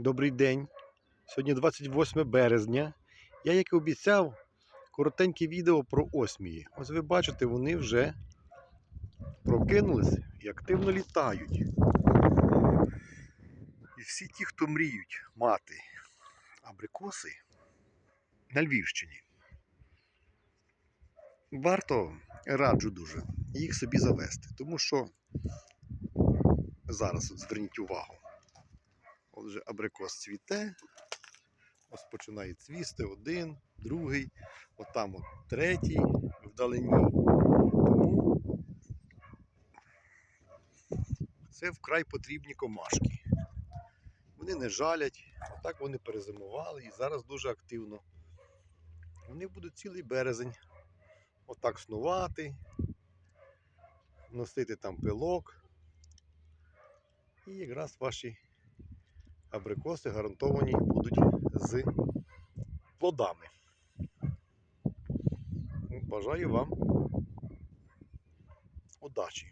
Добрий день. Сьогодні 28 березня. Я, як і обіцяв, коротеньке відео про осмії. Ось ви бачите, вони вже прокинулись і активно літають. І всі ті, хто мріють мати абрикоси на Львівщині. Варто раджу дуже їх собі завести, тому що зараз зверніть увагу. От вже абрикос цвіте. Ось починає цвісти один, другий, от там от третій вдалині. Тому це вкрай потрібні комашки. Вони не жалять, отак вони перезимували і зараз дуже активно. Вони будуть цілий березень отак снувати, носити там пилок. І якраз ваші абрикоси гарантовані будуть з плодами. Бажаю вам удачі!